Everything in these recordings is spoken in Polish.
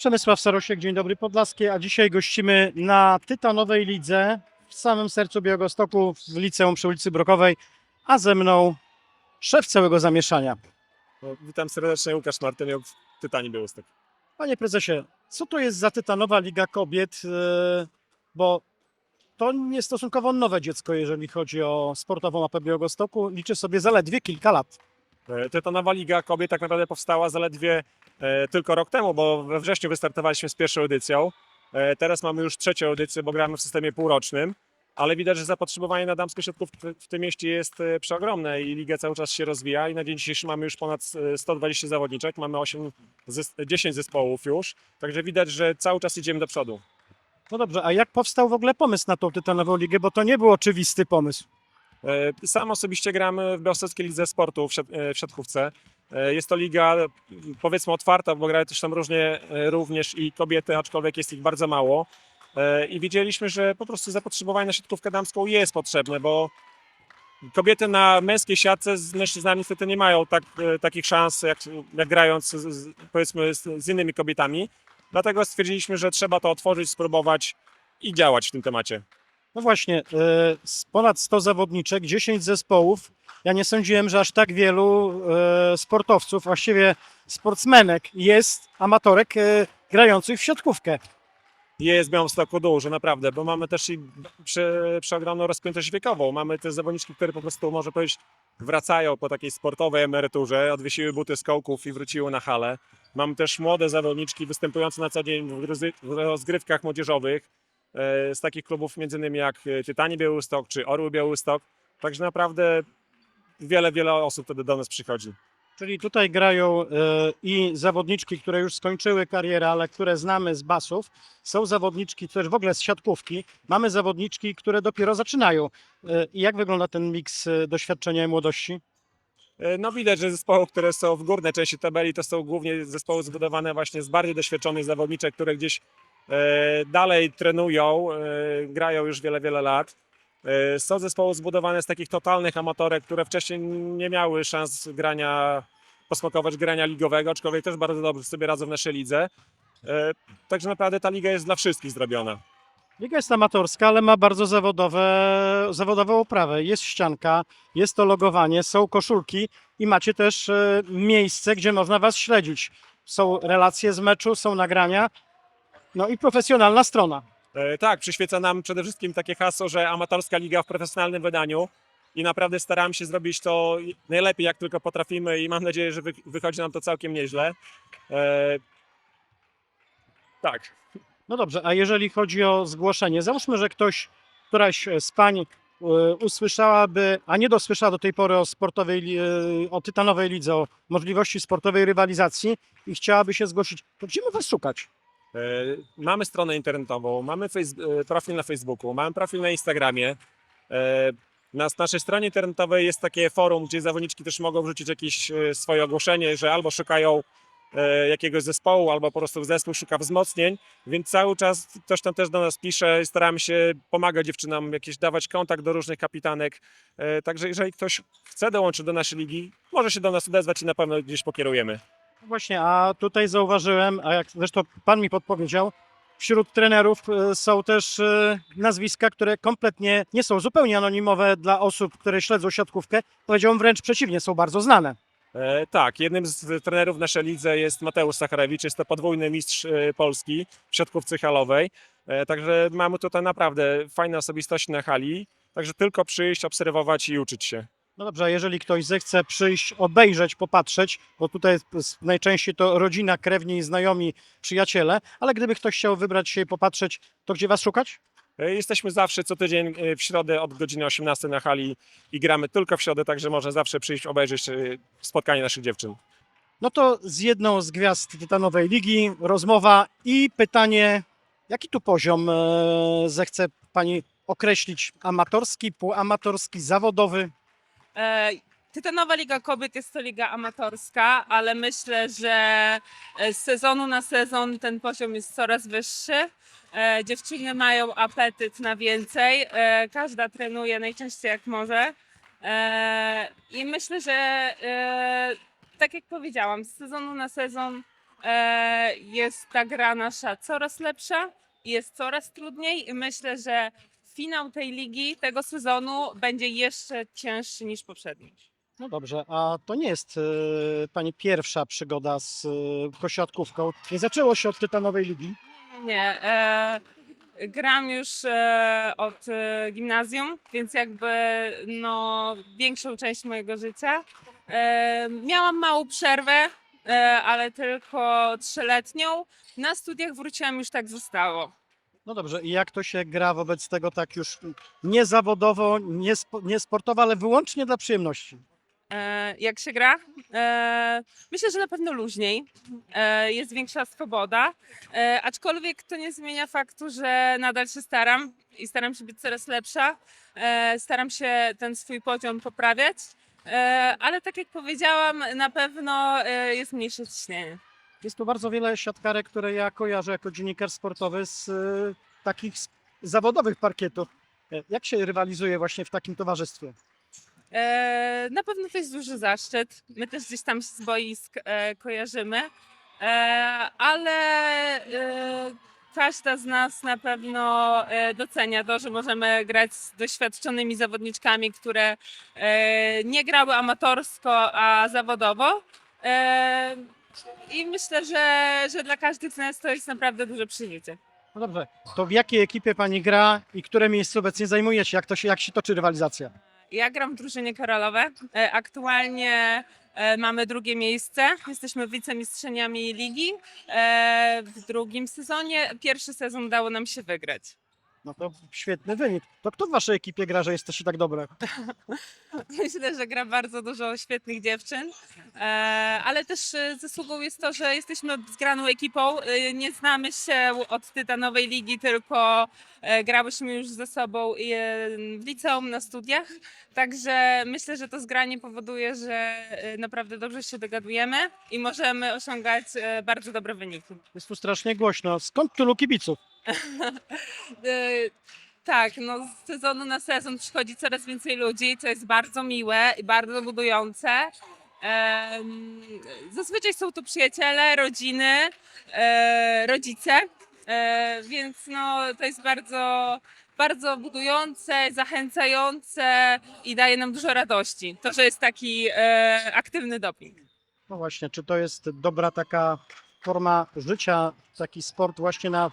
Przemysław Sarosiek, dzień dobry Podlaskie, a dzisiaj gościmy na Tytanowej Lidze w samym sercu Białegostoku w liceum przy ulicy Brokowej, a ze mną szef całego zamieszania. No, witam serdecznie, Łukasz Martyniuk w Tytanii Białystok. Panie prezesie, co to jest za Tytanowa Liga Kobiet? Yy, Bo to nie stosunkowo nowe dziecko, jeżeli chodzi o sportową mapę Białegostoku. Liczy sobie zaledwie kilka lat. E, Tytanowa Liga Kobiet tak naprawdę powstała zaledwie e, tylko rok temu, bo we wrześniu wystartowaliśmy z pierwszą edycją. E, teraz mamy już trzecią edycję, bo gramy w systemie półrocznym, ale widać, że zapotrzebowanie na damskie środków w tym mieście jest e, przeogromne i liga cały czas się rozwija i na dzień dzisiejszy mamy już ponad e, 120 zawodniczek, mamy 8, zes- 10 zespołów już, także widać, że cały czas idziemy do przodu. No dobrze, a jak powstał w ogóle pomysł na tą Tytanową Ligę? Bo to nie był oczywisty pomysł. E, Sam osobiście gram w Białostockiej Lidze Sportu e, w siatkówce. E, Jest to liga powiedzmy otwarta, bo grają też tam różnie e, również i kobiety, aczkolwiek jest ich bardzo mało. E, I wiedzieliśmy, że po prostu zapotrzebowanie na siatkówkę damską jest potrzebne, bo kobiety na męskiej siatce z mężczyznami niestety nie mają tak, takich szans, jak, jak grając z, powiedzmy z, z innymi kobietami. Dlatego stwierdziliśmy, że trzeba to otworzyć, spróbować i działać w tym temacie. No właśnie, ponad 100 zawodniczek, 10 zespołów. Ja nie sądziłem, że aż tak wielu e, sportowców, właściwie sportsmenek jest, amatorek e, grających w siatkówkę. Jest w Białymstoku dużo, naprawdę, bo mamy też i prze, przeogromną rozpiętość wiekową. Mamy te zawodniczki, które po prostu, może powiedzieć, wracają po takiej sportowej emeryturze, odwiesiły buty z kołków i wróciły na halę. Mamy też młode zawodniczki występujące na co dzień w rozgrywkach młodzieżowych e, z takich klubów między innymi jak Tytanie Białystok czy Orły Białystok. Także naprawdę wiele, wiele osób wtedy do nas przychodzi. Czyli tutaj grają e, i zawodniczki, które już skończyły karierę, ale które znamy z basów. Są zawodniczki też w ogóle z siatkówki. Mamy zawodniczki, które dopiero zaczynają. E, I jak wygląda ten miks e, doświadczenia i młodości? No widać, że zespoły, które są w górnej części tabeli, to są głównie zespoły zbudowane właśnie z bardziej doświadczonych zawodniczek, które gdzieś e, dalej trenują, e, grają już wiele, wiele lat. E, Są zespoły zbudowane z takich totalnych amatorek, które wcześniej nie miały szans grania, posmakować grania ligowego, aczkolwiek też bardzo dobrze sobie radzą w naszej lidze. E, Także naprawdę ta liga jest dla wszystkich zrobiona. Liga jest amatorska, ale ma bardzo zawodowe, zawodową oprawę. Jest ścianka, jest to logowanie, są koszulki i macie też e, miejsce, gdzie można Was śledzić. Są relacje z meczu, są nagrania, no i profesjonalna strona. E, Tak, przyświeca nam przede wszystkim takie hasło, że amatorska liga w profesjonalnym wydaniu i naprawdę staramy się zrobić to najlepiej jak tylko potrafimy i mam nadzieję, że wy, wychodzi nam to całkiem nieźle. E, tak. No dobrze, a jeżeli chodzi o zgłoszenie, załóżmy, że ktoś, któraś z pań e, usłyszałaby, a nie dosłyszała do tej pory o sportowej, o tytanowej lidze, o możliwości sportowej rywalizacji i chciałaby się zgłosić, to gdzie my was szukać? E, Mamy stronę internetową, mamy e, profil na Facebooku, mamy profil na Instagramie. E, Na naszej stronie internetowej jest takie forum, gdzie zawodniczki też mogą wrzucić jakieś swoje ogłoszenie, że albo szukają jakiegoś zespołu, albo po prostu zespół szuka wzmocnień, więc cały czas ktoś tam też do nas pisze, staramy się pomagać dziewczynom, jakieś dawać kontakt do różnych kapitanek. Także jeżeli ktoś chce dołączyć do naszej ligi, może się do nas odezwać i na pewno gdzieś pokierujemy. Właśnie, a tutaj zauważyłem, a jak zresztą pan mi podpowiedział, wśród trenerów e, są też e, nazwiska, które kompletnie nie są zupełnie anonimowe dla osób, które śledzą siatkówkę. Powiedziałbym wręcz przeciwnie, są bardzo znane. E, tak, jednym z trenerów w naszej lidze jest Mateusz Sacharewicz, jest to podwójny mistrz e, Polski w siatkówce halowej. E, także mamy tutaj naprawdę fajne osobistości na hali. Także tylko przyjść, obserwować i uczyć się. No dobrze, a jeżeli ktoś zechce przyjść, obejrzeć, popatrzeć, bo tutaj najczęściej to rodzina, krewni, znajomi, przyjaciele, ale gdyby ktoś chciał wybrać się i popatrzeć, to gdzie was szukać? E, Jesteśmy zawsze co tydzień e, w środę od godziny 18 na hali i gramy tylko w środę, także można zawsze przyjść, obejrzeć e, spotkanie naszych dziewczyn. No to z jedną z gwiazd Tytanowej Ligi rozmowa i pytanie, jaki tu poziom zechce Pani określić? Amatorski, półamatorski, zawodowy? E, Tytanowa Liga Kobiet jest to liga amatorska, ale myślę, że e, z sezonu na sezon ten poziom jest coraz wyższy. E, Dziewczyny mają apetyt na więcej. Każda trenuje najczęściej jak może. I myślę, że tak jak powiedziałam, z sezonu na sezon jest ta gra nasza coraz lepsza, jest coraz trudniej i myślę, że finał tej ligi, tego sezonu będzie jeszcze cięższy niż poprzedni. No dobrze, a to nie jest e, Pani pierwsza przygoda z e, kosiatkówką. Nie zaczęło się od Tytanowej Ligi. Nie, e, gram już e, od e, gimnazjum, więc jakby no, większą część mojego życia. E, miałam małą przerwę, e, ale tylko trzyletnią. Na studiach wróciłam, już tak zostało. No dobrze, i jak to się gra wobec tego tak już nie zawodowo, nie, spo, nie sportowo, ale wyłącznie dla przyjemności? E, jak się gra? E, myślę, że na pewno luźniej. E, jest większa swoboda. E, aczkolwiek to nie zmienia faktu, że nadal się staram i staram się być coraz lepsza. E, staram się ten swój poziom poprawiać. E, ale tak jak powiedziałam, na pewno e, jest mniejsze ciśnienie. Jest tu bardzo wiele siatkarek, które ja kojarzę jako dziennikarz sportowy z e, takich s- zawodowych parkietów. E, Jak się rywalizuje właśnie w takim towarzystwie? E, na pewno to jest duży zaszczyt. My też gdzieś tam z boisk e, kojarzymy, e, ale e, każda z nas na pewno e, docenia to, że możemy grać z doświadczonymi zawodniczkami, które e, nie grały amatorsko, a zawodowo. E, I myślę, że, że dla każdych z nas to jest naprawdę duże przeżycie. No dobrze, to w jakiej ekipie Pani gra i które miejsce obecnie zajmujecie? Jak, to się, jak się toczy rywalizacja? Ja gram w drużynie Karolowe. E, Aktualnie e, mamy drugie miejsce. Jesteśmy wicemistrzyniami ligi e, w drugim sezonie. Pierwszy sezon udało nam się wygrać. No to świetny wynik. To kto w Waszej ekipie gra, że jesteście tak dobre? Myślę, że gra bardzo dużo świetnych dziewczyn, e, ale też e, zasługą jest to, że jesteśmy zgraną ekipą. E, Nie znamy się od Tytanowej Ligi, tylko e, grałyśmy już ze sobą e, w liceum na studiach. Także myślę, że to zgranie powoduje, że e, naprawdę dobrze się dogadujemy i możemy osiągać e, bardzo dobre wyniki. Jest tu strasznie głośno. Skąd tylu kibiców? E, Tak, no z sezonu na sezon przychodzi coraz więcej ludzi, co jest bardzo miłe i bardzo budujące. Zazwyczaj są to przyjaciele, rodziny, e, rodzice, e, więc no, to jest bardzo, bardzo budujące, zachęcające i daje nam dużo radości. To, że jest taki aktywny doping. No właśnie, czy to jest dobra taka forma życia, taki sport właśnie na,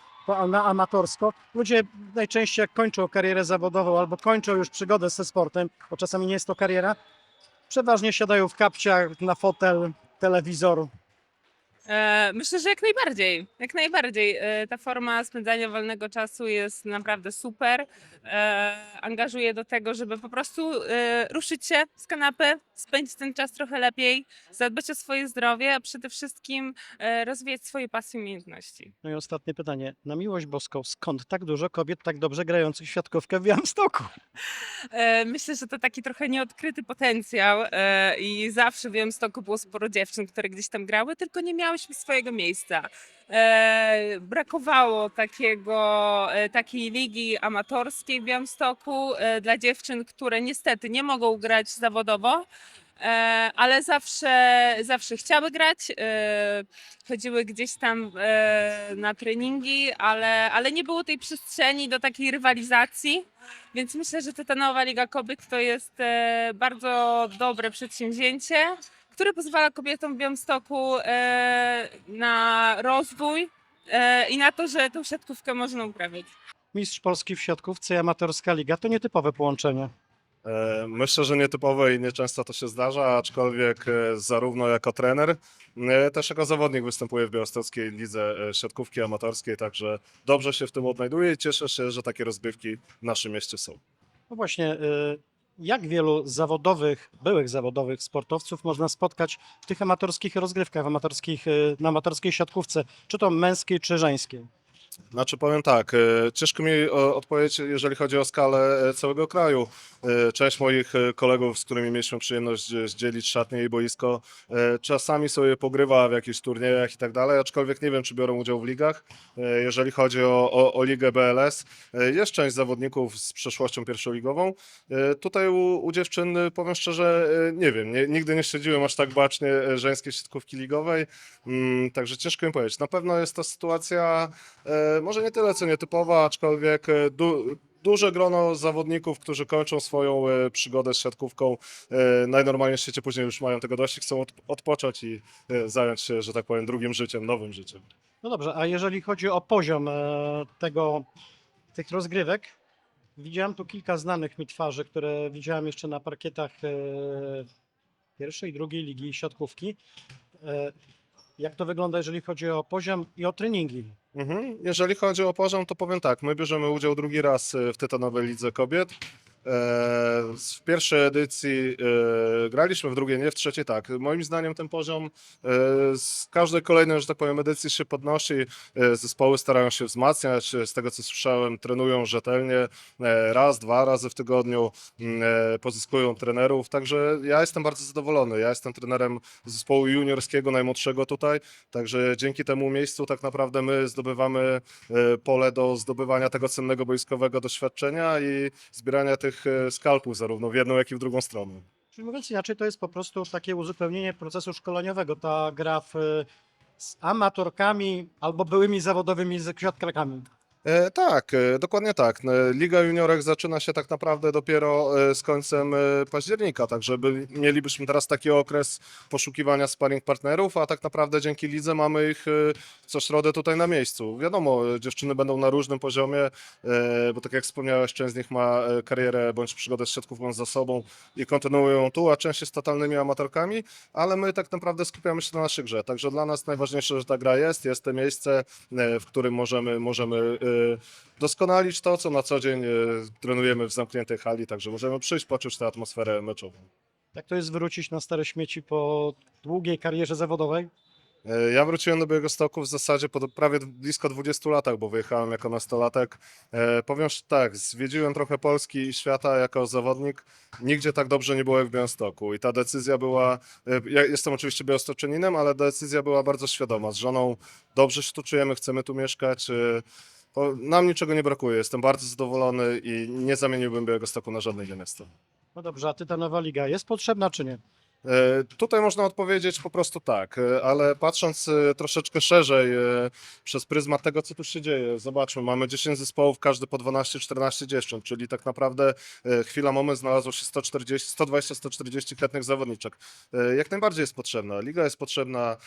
na amatorsko? Ludzie najczęściej jak kończą karierę zawodową albo kończą już przygodę ze sportem, bo czasami nie jest to kariera, przeważnie siadają w kapciach na fotel, telewizor. E, Myślę, że jak najbardziej. Jak najbardziej. E, Ta forma spędzania wolnego czasu jest naprawdę super. E, Angażuje do tego, żeby po prostu ruszyć się z kanapy, spędzić ten czas trochę lepiej, zadbać o swoje zdrowie, a przede wszystkim rozwijać swoje pasje i umiejętności. No i ostatnie pytanie. Na miłość boską, skąd tak dużo kobiet tak dobrze grających w siatkówkę w Białymstoku? E, Myślę, że to taki trochę nieodkryty potencjał i zawsze w Białymstoku było sporo dziewczyn, które gdzieś tam grały, tylko nie miałyśmy swojego miejsca. E, Brakowało takiego, e, takiej ligi amatorskiej w Białymstoku e, dla dziewczyn, które niestety nie mogą grać zawodowo. E, ale zawsze, zawsze chciały grać, e, chodziły gdzieś tam e, na treningi, ale, ale nie było tej przestrzeni do takiej rywalizacji. Więc myślę, że ta nowa Liga Kobiet to jest e, bardzo dobre przedsięwzięcie, które pozwala kobietom w Białymstoku e, na rozwój e, i na to, że tą siatkówkę można uprawiać. Mistrz Polski w siatkówce i amatorska liga to nietypowe połączenie. E, Myślę, że nietypowe i nieczęsto to się zdarza, aczkolwiek zarówno jako trener, też jako zawodnik występuję w Białostockiej Lidze Siatkówki Amatorskiej, także dobrze się w tym odnajduję i cieszę się, że takie rozgrywki w naszym mieście są. No właśnie, y, jak wielu zawodowych, byłych zawodowych sportowców można spotkać w tych amatorskich rozgrywkach, w amatorskich, y, na amatorskiej siatkówce, czy to męskiej, czy żeńskiej? Znaczy powiem tak, e, ciężko mi o- odpowiedzieć, jeżeli chodzi o skalę e, całego kraju. E, Część moich e, kolegów, z którymi mieliśmy przyjemność e, zdzielić szatnie i boisko, e, czasami sobie pogrywa w jakichś turniejach i tak dalej, aczkolwiek nie wiem, czy biorą udział w ligach. E, Jeżeli chodzi o, o, o ligę BLS, e, jest część zawodników z przeszłością pierwszoligową. E, Tutaj u, u dziewczyn, e, powiem szczerze, e, nie wiem, nie, nigdy nie śledziłem aż tak bacznie e, żeńskiej siatkówki ligowej, mm, także ciężko mi powiedzieć. Na pewno jest to sytuacja E, może nie tyle co nietypowa, aczkolwiek e, du, duże grono zawodników, którzy kończą swoją e, przygodę z siatkówką, e, najnormalniej w świecie później już mają tego dość chcą od, odpocząć i e, zająć się, że tak powiem, drugim życiem, nowym życiem. No dobrze, a jeżeli chodzi o poziom e, tego, tych rozgrywek, widziałem tu kilka znanych mi twarzy, które widziałem jeszcze na parkietach e, pierwszej, drugiej ligi siatkówki. Jak to wygląda, jeżeli chodzi o poziom i o treningi? Mhm. Jeżeli chodzi o poziom, to powiem tak, my bierzemy udział drugi raz e, w Tytanowej Lidze Kobiet. E, W pierwszej edycji e, graliśmy, w drugiej nie, w trzeciej tak. Moim zdaniem ten poziom e, z każdej kolejnej, że tak powiem, edycji się podnosi. Zespoły starają się wzmacniać. Z tego co słyszałem, trenują rzetelnie raz, dwa razy w tygodniu, pozyskują trenerów. Także ja jestem bardzo zadowolony. Ja jestem trenerem zespołu juniorskiego, najmłodszego tutaj. Także dzięki temu miejscu tak naprawdę my zdobywamy pole do zdobywania tego cennego boiskowego doświadczenia i zbierania tych e, skalpów zarówno w jedną, jak i w drugą stronę. Czyli mówiąc inaczej, to jest po prostu takie uzupełnienie procesu szkoleniowego. Ta gra w, z amatorkami albo byłymi zawodowymi siatkarkami. E, tak, e, dokładnie tak. E, Liga Juniorek zaczyna się tak naprawdę dopiero e, z końcem e, października, także by, mielibyśmy teraz taki okres poszukiwania sparring partnerów, a tak naprawdę dzięki lidze mamy ich e, co środę tutaj na miejscu. Wiadomo, e, dziewczyny będą na różnym poziomie, e, bo tak jak wspomniałeś, część z nich ma e, karierę bądź przygodę z siatkówką za sobą i kontynuują ją tu, a część jest totalnymi amatorkami, ale my tak naprawdę skupiamy się na naszej grze. Także dla nas najważniejsze, że ta gra jest, jest to miejsce, e, w którym możemy, możemy e, doskonalić to, co na co dzień e, trenujemy w zamkniętej hali, także możemy przyjść, poczuć tę atmosferę meczową. Jak to jest wrócić na stare śmieci po długiej karierze zawodowej? E, Ja wróciłem do Białegostoku w zasadzie po prawie blisko 20 latach, bo wyjechałem jako nastolatek. E, powiem że tak, zwiedziłem trochę Polski i świata jako zawodnik. Nigdzie tak dobrze nie było jak w Białymstoku i ta decyzja była, ja jestem oczywiście białostoczyninem, ale decyzja była bardzo świadoma. Z żoną dobrze się tu czujemy, chcemy tu mieszkać. e, Nam niczego nie brakuje, jestem bardzo zadowolony i nie zamieniłbym Białegostoku na żadne inne miasto. No dobrze, a Tytanowa Liga jest potrzebna czy nie? E, Tutaj można odpowiedzieć po prostu tak, e, ale patrząc e, troszeczkę szerzej przez pryzmat tego, co tu się dzieje, zobaczmy, mamy 10 zespołów, każdy po 12-14 dziewcząt, czyli tak naprawdę chwila, moment znalazło się 140, 120-140 chętnych zawodniczek. Jak najbardziej jest potrzebna. Liga jest potrzebna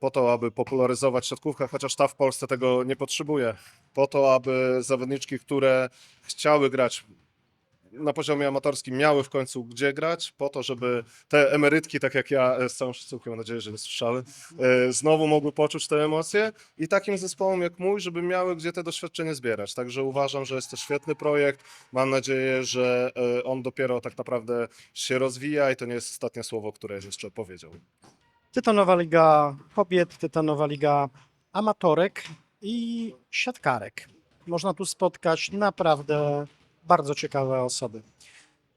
po to, aby popularyzować siatkówkę, chociaż ta w Polsce tego nie potrzebuje, po to, aby zawodniczki, które chciały grać na poziomie amatorskim miały w końcu gdzie grać, po to, żeby te emerytki, tak jak ja, e, z całym szacunkiem, mam nadzieję, że nie słyszały, e, znowu mogły poczuć te emocje i takim zespołom jak mój, żeby miały gdzie te doświadczenie zbierać. Także uważam, że jest to świetny projekt. Mam nadzieję, że e, on dopiero tak naprawdę się rozwija i to nie jest ostatnie słowo, które jeszcze powiedział. Tytanowa Liga Kobiet, Tytanowa Liga Amatorek i Siatkarek. Można tu spotkać naprawdę bardzo ciekawe osoby.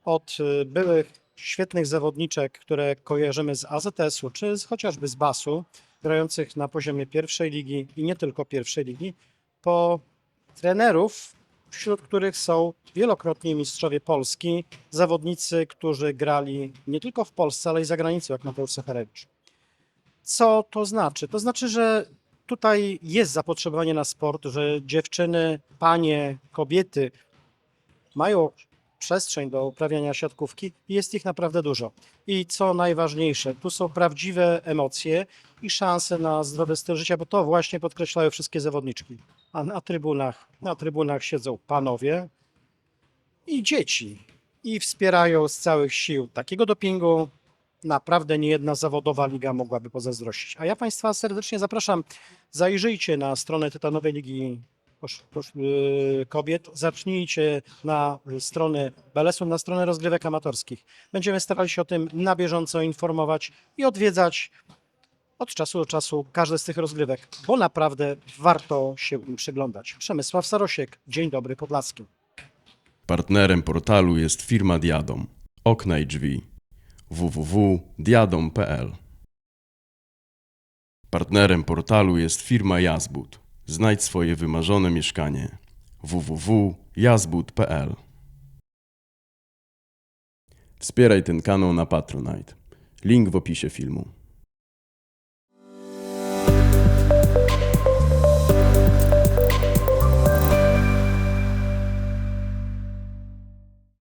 Od y, byłych świetnych zawodniczek, które kojarzymy z AZS-u, czy z, chociażby z BAS-u, grających na poziomie pierwszej ligi i nie tylko pierwszej ligi, po trenerów, wśród których są wielokrotnie mistrzowie Polski, zawodnicy, którzy grali nie tylko w Polsce, ale i za granicą, jak Mateusz Seferewicz. Co to znaczy? To znaczy, że tutaj jest zapotrzebowanie na sport, że dziewczyny, panie, kobiety mają przestrzeń do uprawiania siatkówki jest ich naprawdę dużo. I co najważniejsze, tu są prawdziwe emocje i szanse na zdrowy styl życia, bo to właśnie podkreślają wszystkie zawodniczki. A na trybunach, na trybunach siedzą panowie i dzieci i wspierają z całych sił. Takiego dopingu naprawdę nie jedna zawodowa liga mogłaby pozazdrościć. A ja Państwa serdecznie zapraszam, zajrzyjcie na stronę Tytanowej Ligi Kobiet, zacznijcie na stronę BLS-u, na stronę rozgrywek amatorskich. Będziemy starali się o tym na bieżąco informować i odwiedzać od czasu do czasu każde z tych rozgrywek, bo naprawdę warto się im przyglądać. Przemysław Sarosiek, Dzień Dobry Podlaski. Partnerem portalu jest firma Diadom. Okna i drzwi. www.diadom.pl Partnerem portalu jest firma Jazbud. Znajdź swoje wymarzone mieszkanie. www.jazbud.pl Wspieraj ten kanał na Patronite. Link w opisie filmu.